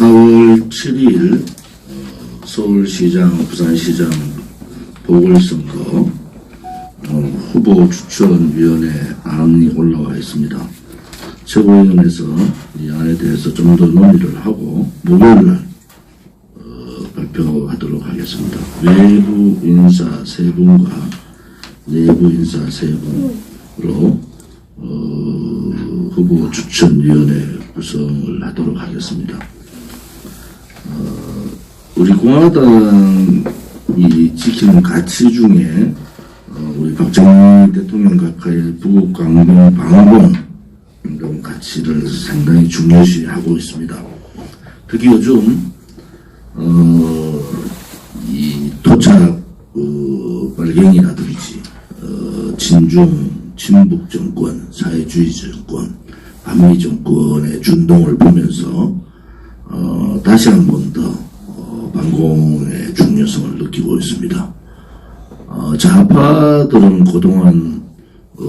4월 7일 서울시장, 부산시장 보궐선거 어, 후보 추천위원회 안이 올라와 있습니다. 최고위원회에서 이 안에 대해서 좀 더 논의를 하고 목요일 날 어, 발표하도록 하겠습니다. 외부 인사 세 분과 내부 인사 세 분으로 어, 후보 추천위원회 구성을 하도록 하겠습니다. 어, 우리 공화당이 지키는 가치 중에 어, 우리 박정희 대통령 각하의 부국 강경 방공 이런 가치를 상당히 중요시하고 있습니다. 특히 요즘 어, 이 토착 어, 빨갱이라든지 어, 친중 친북 정권, 사회주의 정권, 반미 정권의 준동을 보면서 어, 다시 한번더 어, 반공의 중요성을 느끼고 있습니다. 어, 좌파들은 그동안 어,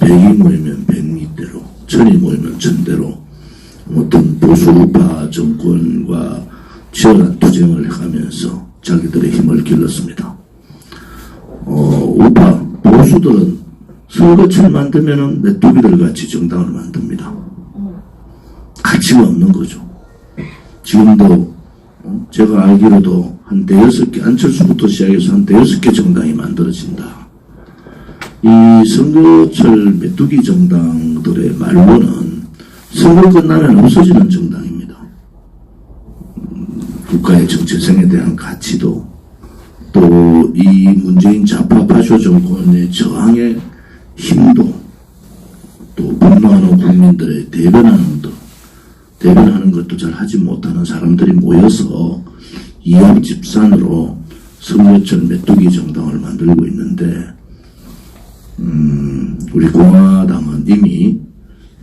백이 모이면 백리대로, 천이 모이면 천대로 어떤 보수파 정권과 치열한 투쟁을 해가면서 자기들의 힘을 길렀습니다. 어, 우파, 보수들은 선거철 만들면은 메뚜기들 같이 정당을 만듭니다. 가치가 없는 거죠. 지금도 어, 제가 알기로도 한 대여섯 개, 안철수부터 시작해서 한 대여섯 개 정당이 만들어진다. 이 선거철 메뚜기 정당들의 말로는 선거 끝나면 없어지는 정당입니다. 음, 국가의 정체성에 대한 가치도 또 이 문재인 좌파 파쇼 정권의 저항의 힘도 또 분노하는 국민들의 대변하는 것 대변하는 것도 잘 하지 못하는 사람들이 모여서 이합 집산으로 선거철 메뚜기 정당을 만들고 있는데 음, 우리 공화당은 이미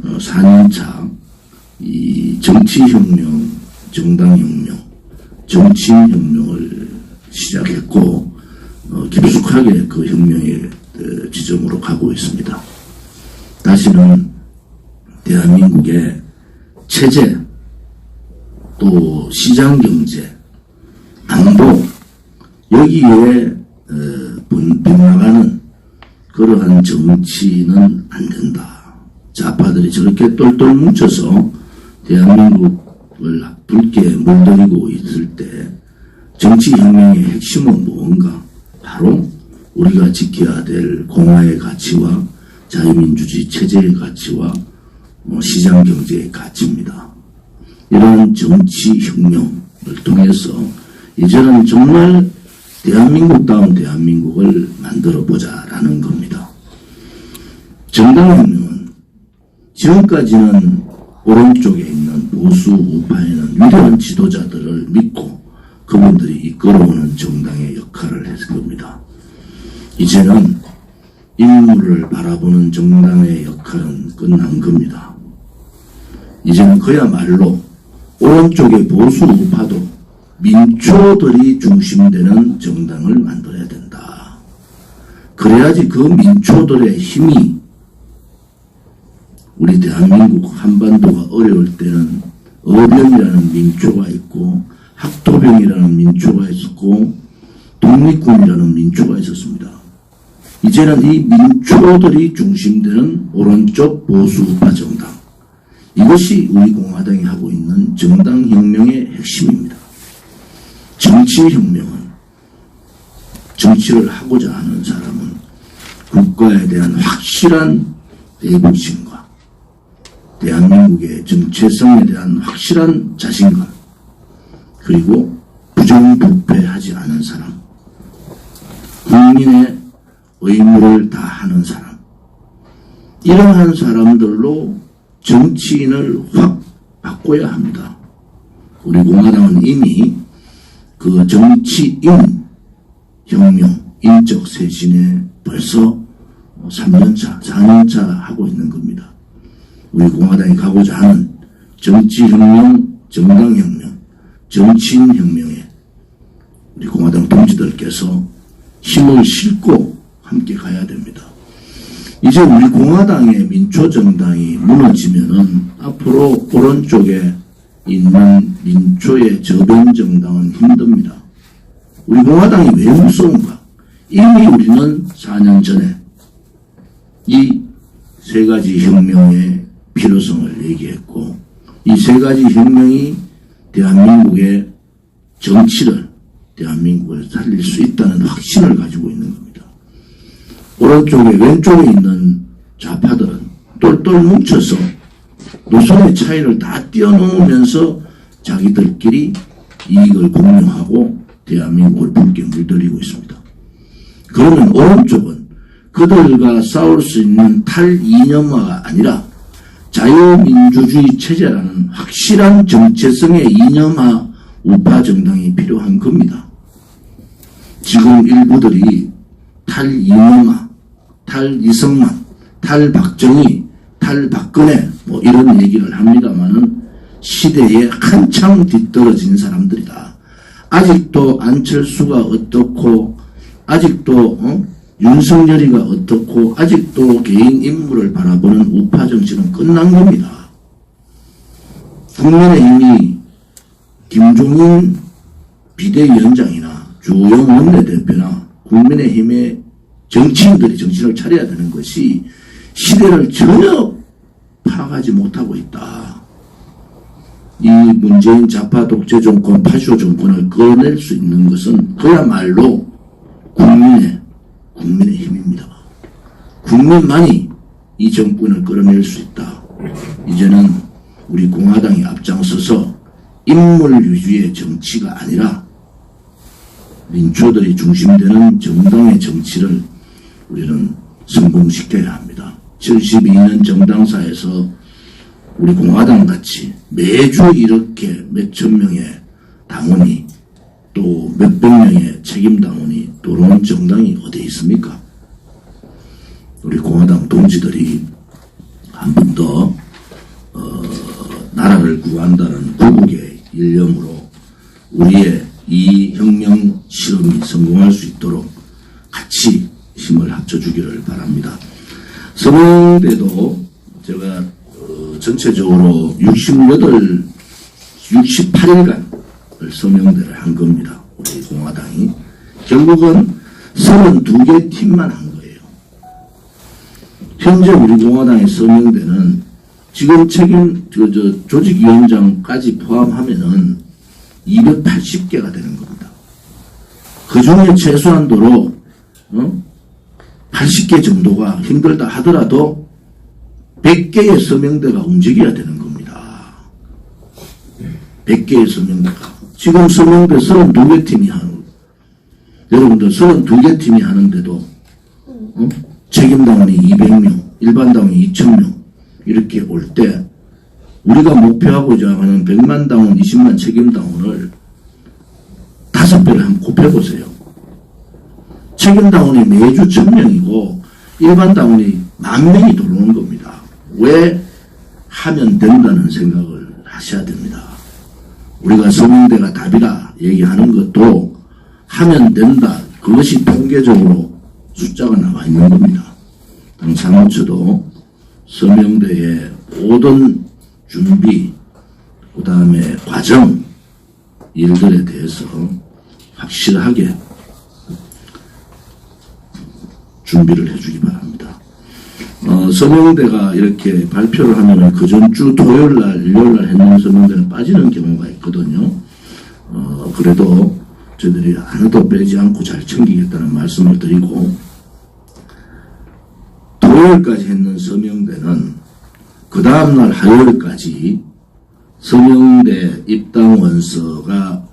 어, 4년차 이 정치혁명, 정당혁명, 정치혁명을 시작했고 어, 깊숙하게 그 혁명의 어, 지점으로 가고 있습니다. 다시는 대한민국의 체제, 또 시장 경제, 안보, 여기에 어, 분- 빗나가는 그러한 정치는 안 된다. 좌파들이 저렇게 똘똘 뭉쳐서 대한민국을 붉게 물들이고 있을 때 정치 혁명의 핵심은 무언가? 바로 우리가 지켜야 될 공화의 가치와 자유민주주의 체제의 가치와 어, 시장 경제의 가치입니다. 이런 정치 혁명을 통해서 이제는 정말 대한민국다운 대한민국을 만들어 보자라는 겁니다. 정당혁명은 지금까지는 오른쪽에 있는 보수 우파에는 위대한 지도자들을 믿고 그분들이 이끌어오는 정당의 역할을 했을 겁니다. 이제는 인물을 바라보는 정당의 역할은 끝난 겁니다. 이제는 그야말로 오른쪽의 보수 우파도 민초들이 중심되는 정당을 만들어야 된다. 그래야지 그 민초들의 힘이 우리 대한민국 한반도가 어려울 때는 어병이라는 민초가 있고 학도병이라는 민초가 있었고 독립군이라는 민초가 있었습니다. 이제는 이 민초들이 중심되는 오른쪽 보수우파 정당 이것이 우리 공화당이 하고 있는 정당혁명의 핵심입니다. 정치혁명은 정치를 하고자 하는 사람은 국가에 대한 확실한 대부심과 대한민국의 정체성에 대한 확실한 자신감 그리고 부정부패하지 않은 사람 국민의 의무를 다하는 사람 이러한 사람들로 정치인을 확 바꿔야 합니다. 우리 공화당은 이미 그 정치인 혁명, 인적 쇄신에 벌써 3년차, 4년차 하고 있는 겁니다. 우리 공화당이 가고자 하는 정치혁명, 정당혁명, 정치인혁명에 우리 공화당 동지들께서 힘을 싣고 함께 가야 됩니다. 이제 우리 공화당의 민초정당이 무너지면은 앞으로 오른쪽에 있는 민초의 저변 정당은 힘듭니다. 우리 공화당이 왜 무서운가? 이미 우리는 4년 전에 이 세 가지 혁명의 필요성을 얘기했고 이 세 가지 혁명이 대한민국의 정치를 대한민국을 살릴 수 있다는 확신을 가지고 있는 겁니다. 오른쪽에 왼쪽에 있는 좌파들은 똘똘 뭉쳐서 노선의 차이를 다 뛰어넘으면서 자기들끼리 이익을 공유하고 대한민국을 붉게 물들이고 있습니다. 그러면 오른쪽은 그들과 싸울 수 있는 탈이념화가 아니라 자유민주주의 체제라는 확실한 정체성의 이념화 우파 정당이 필요한 겁니다. 지금 일부들이 탈이념화, 탈이성만, 탈 박정희, 탈 박근혜 뭐 이런 얘기를 합니다마는 시대에 한참 뒤떨어진 사람들이다. 아직도 안철수가 어떻고 아직도 어? 윤석열이가 어떻고 아직도 개인 인물을 바라보는 우파 정치는 끝난 겁니다. 국민의힘이 김종인 비대위원장이나 주영 원내대표나 국민의힘의 정치인들이 정신을 차려야 되는 것이 시대를 전혀 파악하지 못하고 있다. 이 문재인 좌파 독재 정권, 파쇼 정권을 꺼낼 수 있는 것은 그야말로 국민의, 국민의 힘입니다. 국민만이 이 정권을 끌어낼 수 있다. 이제는 우리 공화당이 앞장서서 인물 위주의 정치가 아니라 민초들이 중심되는 정당의 정치를 우리는 성공시켜야 합니다. 72년 정당사에서 우리 공화당 같이 매주 이렇게 몇천 명의 당원이 또 몇백 명의 책임 당원이 들어온 정당이 어디 있습니까? 우리 공화당 동지들이 한 번 더 어, 나라를 구한다는 구국의 일념으로 우리의 이 혁명 실험이 성공할 수 있도록 같이 합쳐주기를 바랍니다. 서명대도 제가 어, 전체적으로 68, 68일간 서명대를 한 겁니다. 우리 공화당이. 결국은 32개 팀만 한 거예요. 현재 우리 공화당의 서명대는 지금 책임, 저, 저, 조직위원장까지 포함하면은 280개가 되는 겁니다. 그 중에 최소한도로, 어? 80개 정도가 힘들다 하더라도 100개의 서명대가 움직여야 되는 겁니다. 100개의 서명대가. 지금 서명대 32개 팀이 하는, 여러분들 32개 팀이 하는데도, 어? 책임당원이 200명, 일반당원이 2,000명, 이렇게 올 때, 우리가 목표하고자 하는 100만 당원, 20만 책임당원을 다섯 배를 한번 곱해보세요. 책임당원이 매주 1000명이고, 일반 당원이 만 명이 들어오는 겁니다. 왜 하면 된다는 생각을 하셔야 됩니다. 우리가 서명대가 답이다 얘기하는 것도 하면 된다. 그것이 통계적으로 숫자가 나와 있는 겁니다. 당 사무처도 서명대의 모든 준비, 그 다음에 과정, 일들에 대해서 확실하게 준비를 해주기 바랍니다. 어, 서명대가 이렇게 발표를 하면 그 전 주 토요일 날, 일요일 날 했는 서명대는 빠지는 경우가 있거든요. 어, 그래도 저희들이 하나도 빼지 않고 잘 챙기겠다는 말씀을 드리고, 토요일까지 했는 서명대는 그 다음날 화요일까지 서명대 입당 원서가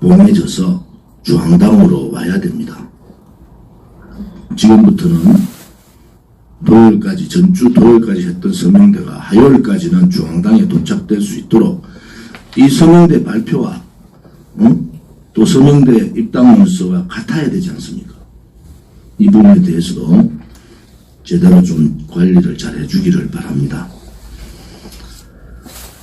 봉해져서 중앙당으로 와야 됩니다. 지금부터는 토요일까지 전주 토요일까지 했던 서명대가 화요일까지는 중앙당에 도착될 수 있도록 이 서명대 발표와 응? 또 서명대 입당 원서가 같아야 되지 않습니까? 이 부분에 대해서도 제대로 좀 관리를 잘 해주기를 바랍니다.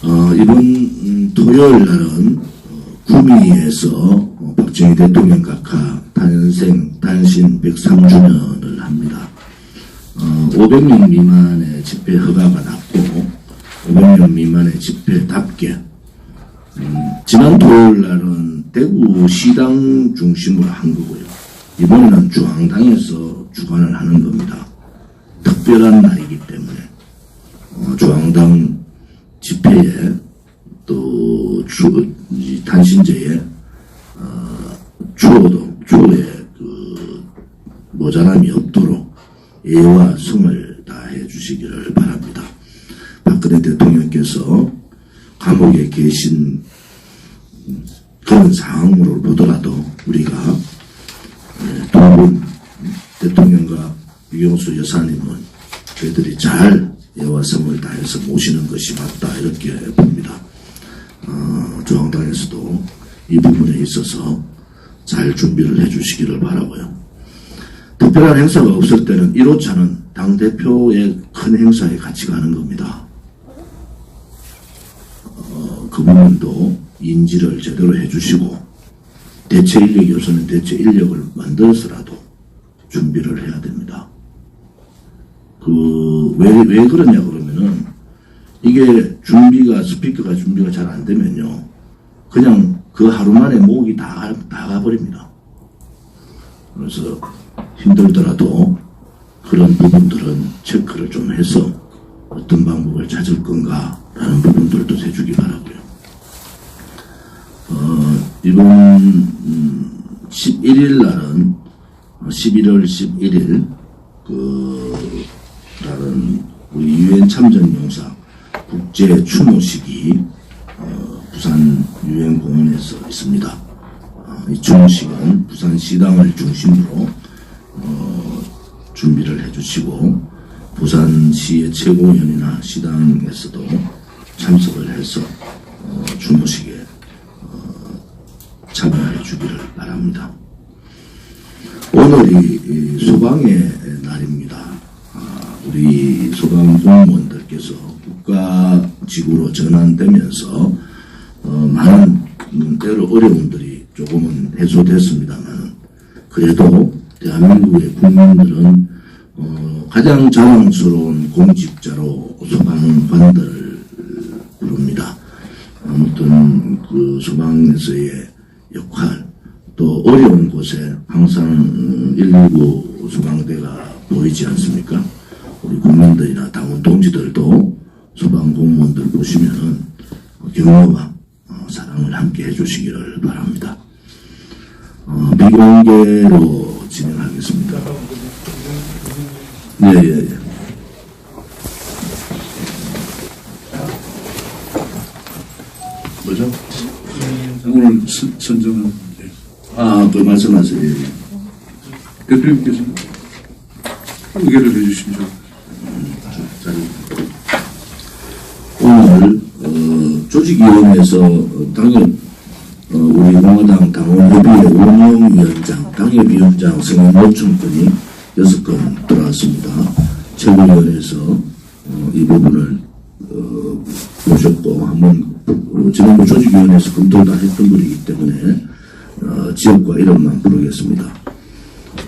어, 이번 음, 토요일 날은 어, 구미에서 어, 박정희 대통령 각하 탄생 탄신 103주년을 합니다. 어, 500명 미만의 집회 허가가 났고 500명 미만의 집회답게 음, 지난 토요일 날은 대구 시당 중심으로 한 거고요. 이번에는 중앙당에서 주관을 하는 겁니다. 특별한 날이기 때문에 어, 중앙당 집회에 또 주, 이 단신제에 어, 추호도 추호에 그 모자람이 없도록 예와 성을 다해 주시기를 바랍니다. 박근혜 대통령께서 감옥에 계신 그런 상황으로 보더라도 우리가 두분 대통령과 유영수 여사님은 저희들이 잘 예와 성을 다해서 모시는 것이 맞다 이렇게 봅니다. 어, 중앙당에서도 이 부분에 있어서 잘 준비를 해주시기를 바라고요. 특별한 행사가 없을 때는 1호차는 당대표의 큰 행사에 같이 가는 겁니다. 어, 그 부분도 인지를 제대로 해주시고 대체 인력이 없으면 대체 인력을 만들어서라도 준비를 해야 됩니다. 그, 왜, 왜 그러냐 그러면은 이게 준비가, 스피커가 준비가 잘 안 되면요. 그냥 그 하루 만에 목이 다, 가- 다 가버립니다. 그래서 힘들더라도 그런 부분들은 체크를 좀 해서 어떤 방법을 찾을 건가라는 부분들도 해주기 바라고요. 어, 이번 음, 11일 날은 어, 11월 11일 그 날은 우리 유엔 참전용사 국제 추모식이 어, 부산 유엔 공원에서 있습니다. 어, 이 추모식은 부산 시당을 중심으로 어, 준비를 해주시고 부산시의 최고위원이나 시당에서도 참석을 해서 어, 추모식에 참여해 주기를 바랍니다. 오늘이 이 소방의 날입니다. 아, 우리 소방 공무원들께서 국가직으로 전환되면서 어, 많은 음, 때로 어려움들이 조금은 해소됐습니다만 그래도 대한민국의 국민들은 어, 가장 자랑스러운 공직자로 소방관들을 부릅니다. 아무튼 그 소방에서의 역할 또 어려운 곳에 항상 음, 119 소방대가 보이지 않습니까? 우리 국민들이나 당원 동지들도 소방 공무원들 보시면은 어, 사랑을 함께 해주시기를 바랍니다. 어, 비공개로 진행하겠습니다. 예, 예, 예. 뭐죠? 오늘 선- 선정한 예. 아, 그 말씀하세요. 대표님께서 해주시죠. 자, 오늘 어, 조직위원회에서 어, 당협 어, 우리 공화당 당원협의회 운영위원장, 당협위원장 승인 요청권이 여섯 건 들어왔습니다. 최고위원회에서 어, 이 부분을 어, 보셨고 한번 어, 지난번 조직위원회에서 검토 다 했던 분이기 때문에 어, 지역과 이름만 부르겠습니다.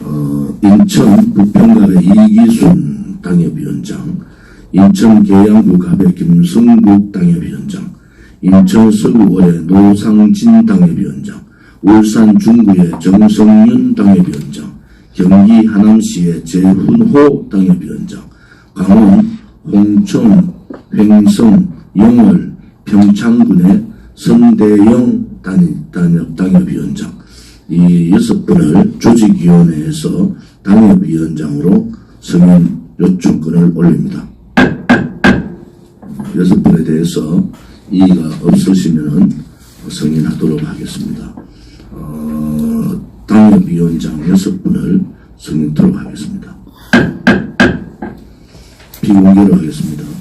어, 인천 부평갑의 이기순 당협위원장, 인천 계양구 갑의 김성국 당협위원장, 인천 서구의 노상진 당협위원장, 울산 중구의 정성윤 당협위원장, 경기 하남시의 재훈호 당협위원장, 강원 홍천 횡성 영월 평창군의 선대영 단협, 당협위원장, 이 여섯 분을 조직위원회에서 당협위원장으로 승인 요청권을 올립니다. 여섯 분에 대해서 이의가 없으시면 승인하도록 하겠습니다. 어, 당협위원장 여섯 분을 승인토록 하겠습니다. 비공개로 하겠습니다.